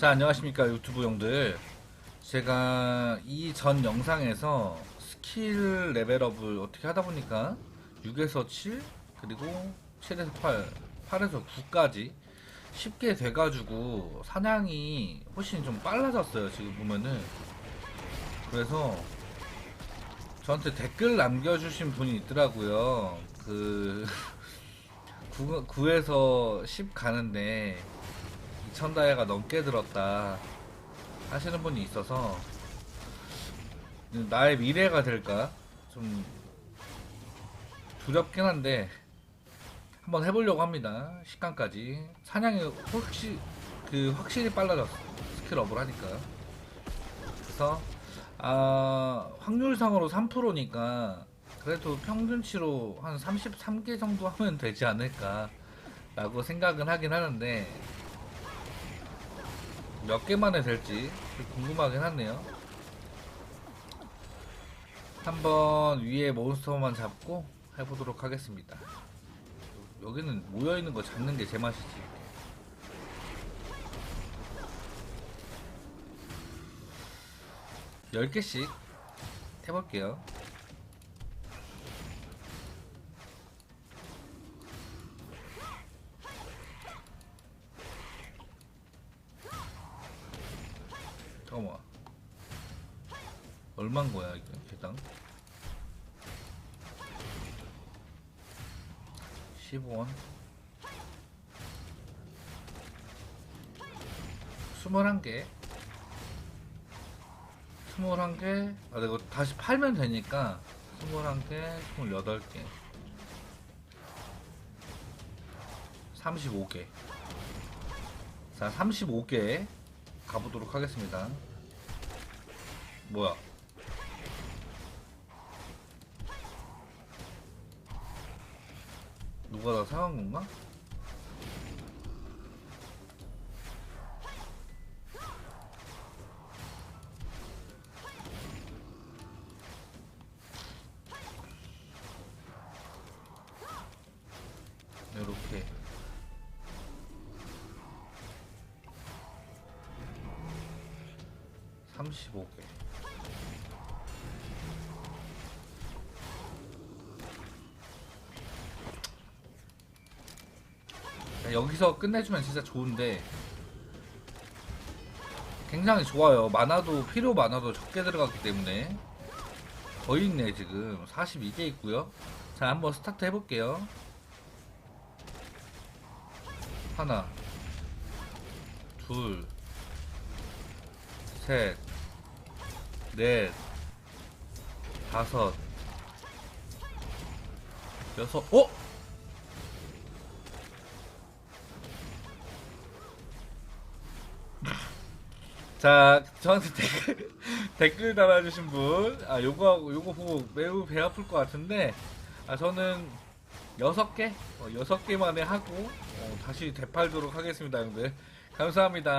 자 안녕하십니까 유튜브 형들. 제가 이 전 영상에서 스킬 레벨업을 어떻게 하다 보니까 6에서 7 그리고 7에서 8 8에서 9까지 쉽게 돼가지고 사냥이 훨씬 좀 빨라졌어요 지금 보면은. 그래서 저한테 댓글 남겨주신 분이 있더라고요. 그 9, 9에서 10 가는데 2000다이아가 넘게 들었다 하시는 분이 있어서 나의 미래가 될까? 좀 두렵긴 한데 한번 해보려고 합니다 시간까지. 사냥이 혹시 그 확실히 빨라졌어 스킬업을 하니까. 그래서 아 확률상으로 3%니까 그래도 평균치로 한 33개 정도 하면 되지 않을까 라고 생각은 하긴 하는데 몇 개만 에 될지 궁금하긴 하네요. 한번 위에 몬스터만 잡고 해보도록 하겠습니다. 여기는 모여있는 거 잡는 게 제 맛이지. 열 개씩 해볼게요. 잠깐만. 얼만 거야 이게 개당? 15원. 21개. 21개. 아, 내가 다시 팔면 되니까 21개, 28개. 35개. 자, 35개. 가보도록 하겠습니다. 뭐야? 누가 나 사간 건가? 35개. 여기서 끝내주면 진짜 좋은데 굉장히 좋아요. 만화도 필요 만화도 적게 들어갔기 때문에 거의 있네 지금 42개 있고요. 자 한번 스타트 해볼게요. 하나, 둘, 셋, 넷, 다섯, 여섯, 어? 자, 저한테 댓글, 댓글 달아주신 분, 아, 요거, 요거 보고 매우 배 아플 것 같은데, 아, 저는 여섯 개? 어, 여섯 개 만에 하고, 어, 다시 되팔도록 하겠습니다, 형들. 감사합니다.